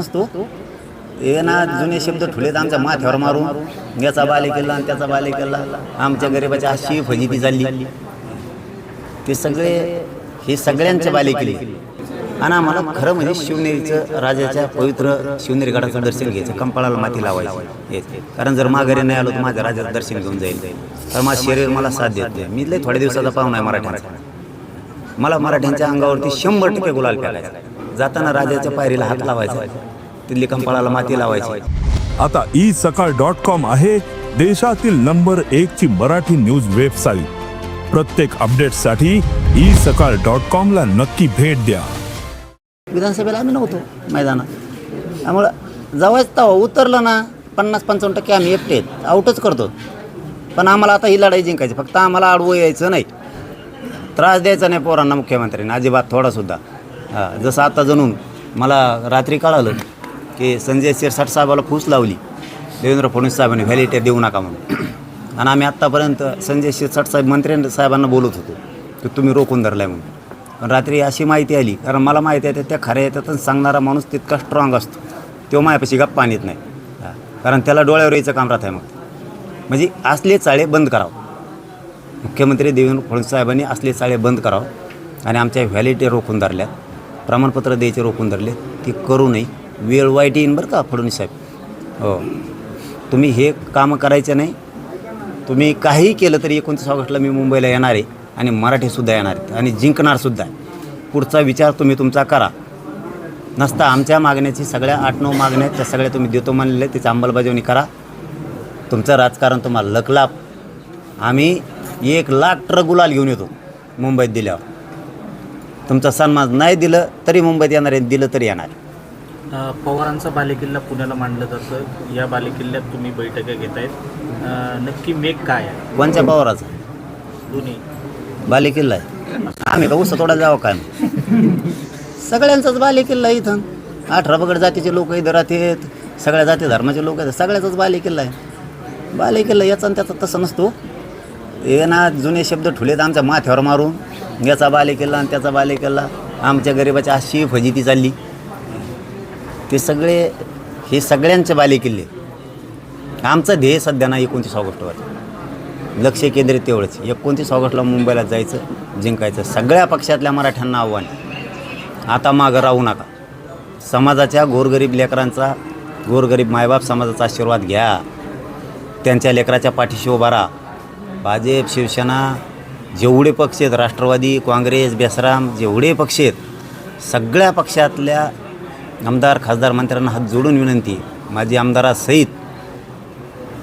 असतो हे ना जुने शब्द ठुलेत आमच्या माथ्यावर मारून. याचा बाले केला आणि त्याचा बाले केला. आमच्या गरिबाची अशी फजिती चालली ते सगळे हे सगळ्यांचे बाले केले. आणि आम्हाला खरं म्हणजे शिवनेरीचं राजाच्या पवित्र शिवनेरी गडाचं दर्शन घ्यायचं कंपाळाला माती लावायची. हेच. कारण जर माघारी नाही आलो तर माझ्या राजाचं दर्शन घेऊन जाईल. तर माझं शरीर मला साथ देत नाही. मी लय थोड्या दिवसाचा पाहुणा आहे मराठ्यांचा. मला मराठ्यांच्या अंगावरती शंभर टक्के गुलाल प्यायला जाताना राजाच्या पायरीला हात लावायचा. तिथली कंपाळाला माती लावायची. आता ई सकाळ डॉट कॉम आहे देशातील नंबर एक ची मराठी न्यूज वेबसाईट. प्रत्येक अपडेटसाठी ई सकाळ डॉट कॉम ला नक्की भेट द्या. विधानसभेला आम्ही नव्हतो मैदानात. त्यामुळं जेव्हाच तेव्हा उतरलं ना पन्नास पंचावन्न टक्के आम्ही एकटे आऊटच करतो. पण आम्हाला आता ही लढाई जिंकायची. फक्त आम्हाला आडवं यायचं नाही. त्रास द्यायचा नाही पोरांना मुख्यमंत्र्यांनी. अजिबात थोडासुद्धा हां जसं आता जणून मला रात्री कळालं की संजय शिरसाट साहेबाला फूस लावली. देवेंद्र फडणवीस साहेबांनी व्हॅलिटी देऊ नका म्हणून. आणि आम्ही आत्तापर्यंत संजय शिरसाट साहेब मंत्री साहेबांना बोलत होतो की तुम्ही रोखून धरलाय म्हणून. पण रात्री अशी माहिती आली कारण मला माहिती आहे त्या खऱ्या येतात सांगणारा माणूस तितका स्ट्रॉंग असतो. तो मायापाशी गप्पा आणत नाही. कारण त्याला डोळ्यावर यायचं काम राहत आहे मग. म्हणजे असले चाळे बंद करावं. मुख्यमंत्री देवेंद्र फडणवीस साहेबांनी असले चाळे बंद करावं आणि आमच्या व्हॅलिटी रोखून धरल्यात. प्रमाणपत्र द्यायचे रोखून धरले. ती करू नये. वेळ वाईट येईन बरं का फडणवीस साहेब? हो. तुम्ही हे कामं करायचं नाही. तुम्ही काहीही केलं तरी एकोणतीस ऑगस्टला मी मुंबईला येणार आहे आणि मराठीसुद्धा येणार आहेत आणि जिंकणारसुद्धा आहे. पुढचा विचार तुम्ही तुमचा करा. नसता आमच्या मागण्याची सगळ्या आठ नऊ मागण्या आहेत त्या सगळ्या तुम्ही देतो म्हणलेल्या त्याची अंमलबजावणी करा. तुमचं राजकारण तुम्हाला लकलाप. आम्ही एक लाख ट्रक गुलाल घेऊन येतो मुंबईत दिल्यावर. तुमचा सन्मान नाही दिलं तरी मुंबईत येणार आहे दिलं तरी येणार. अ, पवारांचा बालेकिल्ला पुण्याला मांडलं जातं या बालेकिल्ल्यात तुम्ही बैठका घेतायत. अ, नक्की मेघ काय आहे? कोणत्या पवाराचा? दोन्ही. बालेकिल्ला आहे. आम्ही का उसा थोडा जावं काय? सगळ्यांचाच बालेकिल्ला आहे इथं. अठरा पगड जातीचे लोक इथं राहतात. सगळ्या जाती धर्माचे लोक आहेत. सगळ्याचाच बालेकिल्ला आहे. बालेकिल्ला याचा आणि त्याचा तसं नसतो. हे ना जुने शब्द ठुलेत आमच्या माथ्यावर मारून. याचा बालेकिल्ला आणि त्याचा बालेकिल्ला आमच्या गरिबाची अशी फजिती चालली. ते सगळे हे सगळ्यांचे बालेकिल्ले आमचं ध्येय सध्या ना एकोणतीस ऑगस्टवर लक्ष केंद्रित तेवढंच. एकोणतीस ऑगस्टला मुंबईला जायचं जिंकायचं. सगळ्या पक्षातल्या मराठ्यांना आव्हान. आता मागं राहू नका. समाजाच्या गोरगरीब लेकरांचा गोरगरीब मायबाप समाजाचा आशीर्वाद घ्या. त्यांच्या लेकराच्या पाठीशी उभा राहा. भाजप शिवसेना जेवढे पक्ष आहेत राष्ट्रवादी काँग्रेस बेसराम जेवढे पक्ष आहेत सगळ्या पक्षातल्या आमदार खासदार मंत्र्यांना हात जोडून विनंती. माझी आमदारासहित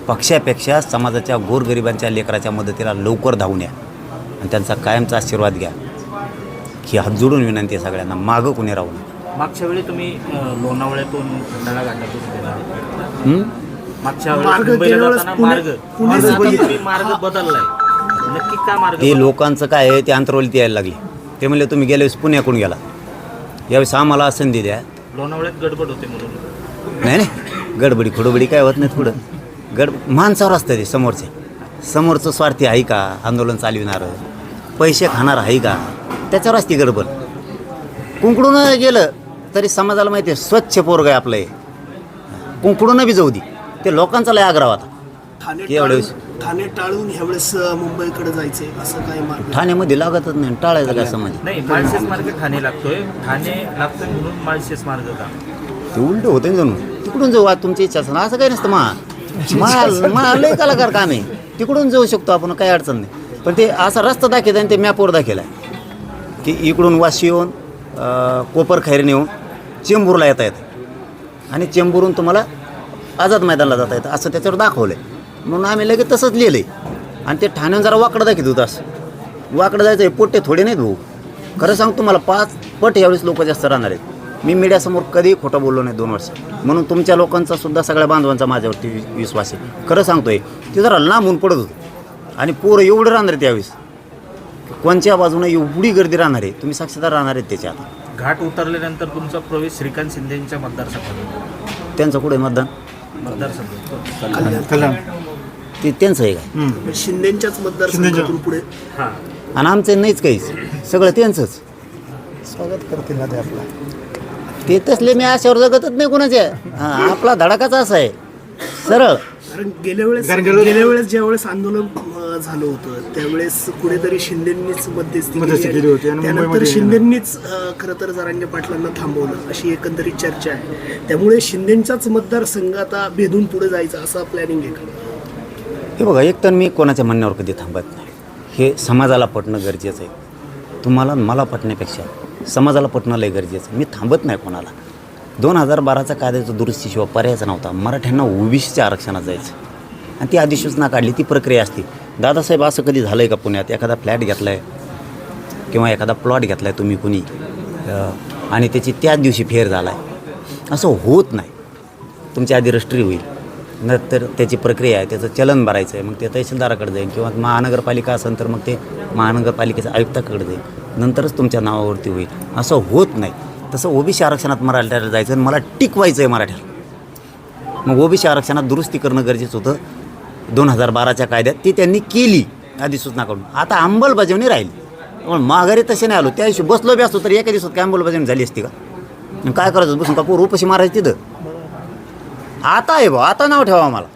पक्षापेक्षा समाजाच्या गोरगरिबांच्या लेकराच्या मदतीला लवकर धावून या आणि त्यांचा कायमचा आशीर्वाद घ्या. ही हात जोडून विनंती आहे सगळ्यांना. मागं कुणी राहू नये. मागच्या वेळी तुम्ही अ, लोणावळ्यातून खंडाळा घाटातून गेला. हं? मागच्या वेळी मुंबईला जाताना मार्ग मार्ग तुम्ही मार्ग बदललाय. नक्की का मार्ग ते लोकांचं काय आहे ते अंतरवलीत यायला लागले. ते म्हणले तुम्ही गेल्या वेळेस पुण्याकडून गेला. यावेळेस आम्हाला संधी द्या. लोणावळ्यात गडबड होते म्हणून. नाही नाही. गडबडी खुडबडी काय होत नाहीत पुढं. गड माणसावर असतं ते समोरचे. समोरचं स्वार्थी आहे का? आंदोलन चालविणारं. पैसे खाणार आहे का? त्याच्यावर असते गडबड. कुंकडून गेलं तरी समाजाला माहिती आहे स्वच्छ पोरग आहे आपलं हे. कुंकडून बी जाऊ दे. ते लोकांचा लय आग्रह होता. ठाणे की एवढ्या वेळेस? टाळून- ठाणे टाळून ह्यावेळेस अं, मुंबईकडे जायचे असं काय मार्ग ठाण्यामध्ये लागतच नाही टाळायचं काय समज नाही माळशेस मार्ग ठाणे लागतोय. ठाणे लागतोय म्हणून माळशेस मार्ग का? ते उलट होतं ना जणू. तिकडून जाऊ आज तुमची इच्छा असं काही नसतं मा मा लय कलाकार काम आहे. तिकडून जाऊ शकतो आपण काही अडचण नाही. पण ते असा रस्ता दाखवत आणि ते मॅपवर दाखवला आहे की इकडून वाशी येऊन अं, कोपर खैरने येऊन चेंबूरला येता येतं. आणि चेंबूरून तुम्हाला आझाद मैदानाला जाता येतं असं त्याच्यावर दाखवलं आहे म्हणून आम्ही लगेच तसंच लिहिलं. आहे आणि ते ठाण्याहून जरा वाकडं दाखवत होतं असं. वाकडं जायचं आहे पोट्टे थोडे नाहीत भाऊ. खरं सांगतो मला पाच पट यावेळेस लोक जास्त राहणार आहेत. मी मीडियासमोर कधीही खोटं बोललो नाही दोन वर्ष. म्हणून तुमच्या लोकांचा सुद्धा सगळ्या बांधवांचा माझ्यावरती विश्वास आहे. खरं सांगतोय ते जरा लांबून पडत होतं. आणि पोरं एवढं राहणार आहेत यावेळेस. कोणत्या बाजूने एवढी गर्दी राहणार आहे? तुम्ही साक्षीदार राहणार आहेत त्याच्या आता. घाट उतरल्यानंतर तुमचा प्रवेश श्रीकांत शिंदेच्या मतदारसंघात त्यांचं कुठे मतदान? मतदारसंघ ते त्यांचं आहे काय? शिंदेच्याच मतदारसंघातून पुढे. हां. आणि आमचं नाहीच काहीच. सगळं त्यांचंच. स्वागत करतील ना ते आपलं. ते तसले मी आशावर जगतच नाही कोणाच्या हा, आपला धडाकाच असा आहे. सरळ. कारण गेल्या वेळेस गेल्या वेळेस ज्या वेळेस आंदोलन अं, झालं होतं त्यावेळेस कुणीतरी शिंदेंनीच मध्यस्थी केली होती त्यानंतर शिंदेंनीच अं, खरं तर जरांगे पाटलांना थांबवलं. अशी एकंदरीत चर्चा आहे. त्यामुळे शिंदेंचाच मतदारसंघ आता भेदून पुढे जायचा असं प्लॅनिंग आहे. का हे बघा एक तर मी कोणाच्या म्हणण्यावर कधी थांबत नाही. हे समाजाला पटणं गरजेचं आहे. तुम्हाला मला पटण्यापेक्षा समाजाला पटणं लय गरजेचं आहे. मी थांबत नाही कोणाला. दोन हजार बाराचा कायद्याचं दुरुस्तीशिवाय पर्यायच नव्हता. मराठ्यांना ओबीसीच्या आरक्षणात जायचं. आणि ती अधिसूचना काढली ती प्रक्रिया असते. दादासाहेब असं कधी झालं आहे का पुण्यात? एखादा फ्लॅट घेतला आहे किंवा एखादा प्लॉट घेतला आहे तुम्ही कुणी? आणि त्याची त्याच दिवशी फेर झाला आहे असं होत नाही. तुमच्या आधी रजिस्ट्री होईल. नंतर त्याची प्रक्रिया आहे त्याचं चलन भरायचं आहे मग ते तहसीलदाराकडे जाईल किंवा महानगरपालिका असेल तर मग ते महानगरपालिकेच्या आयुक्ताकडे जाईल नंतरच तुमच्या नावावरती होईल. असं होत नाही. तसं ओबीसी आरक्षणात मराठ्याला जायचं आणि मला टिकवायचं आहे मराठ्याला. मग ओबीसी आरक्षणात दुरुस्ती करणं गरजेचं होतं. दोन हजार बाराच्या कायद्यात ती त्यांनी केली अधिसूचना करून आता अंमलबजावणी राहिली. पण माघारी तसे नाही आलो. त्या दिवशी बसलो बी असतो तर एका दिवसात काय अंमलबजावणी झाली असती का? काय करायचं? बसून का पोर उपशी मारायची तिथं? आता आहे भाऊ आता नाव ठेवा आम्हाला.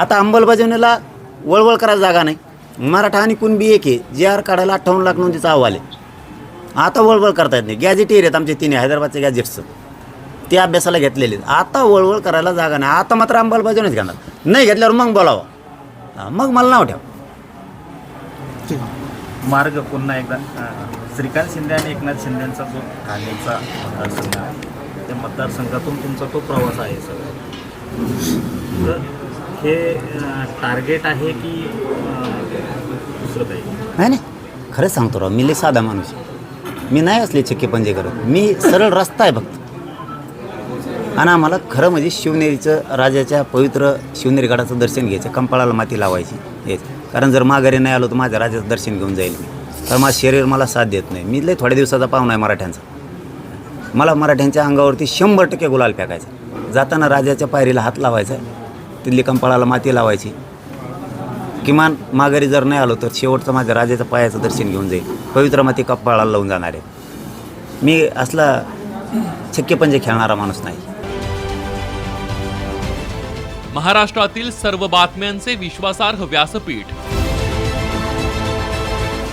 आता अंमलबजावणीला वळवळ करायला जागा नाही. मराठा आणि कुणबी एक आहे जे आर काढायला अठ्ठावन्न लाख नोंदीचा अहवाल आहे. आता वळवळ करता येत नाही. गॅजेटेर आहेत आमचे तिन्ही हैदराबादचे गॅजेट्स ते अभ्यासाला घेतलेले आहेत. आता वळवळ करायला जागा नाही. आता मात्र अंमलबजावणीच घेणार. नाही घेतल्यावर मग बोलावं. मग मला नाव ठेवा. मार्ग पुन्हा एकदा. श्रीकांत शिंदे आणि एकनाथ शिंदेचा जो ठाणेचा त्या मतदारसंघातून तुमचा तो प्रवास आहे सर तर हे टार्गेट आहे की दुसरं काही? नाही नाही. खरंच सांगतो राव मी लई साधा माणूस मी नाही असले छक्के पंजे करत. मी सरळ रस्ता आहे फक्त. आणि आम्हाला खरं म्हणजे शिवनेरीचं राजाच्या पवित्र शिवनेरी गडाचं दर्शन घ्यायचं कंपाळाला माती लावायची हेच. कारण जर माघारी नाही आलो तर माझ्या राजाचं दर्शन घेऊन जाईल मी. तर माझं शरीर मला साथ देत नाही. मी लय थोड्या दिवसाचा पाहुणा आहे मराठ्यांचा. मला मराठ्यांच्या अंगावरती शंभर टक्के गुलाल फेकायचा. जाताना राजाच्या पायरीला हात लावायचा तिथली कंपाळाला माती लावायची. किमान माघारी जर नाही आलो तर शेवटचं माझ्या राजाच्या पायाचं दर्शन घेऊन जाईल. पवित्र माती कपाळाला लावून जाणार आहे. मी असला छक्के पंजे खेळणारा माणूस नाही. महाराष्ट्रातील सर्व बातम्यांचे विश्वासार्ह व्यासपीठ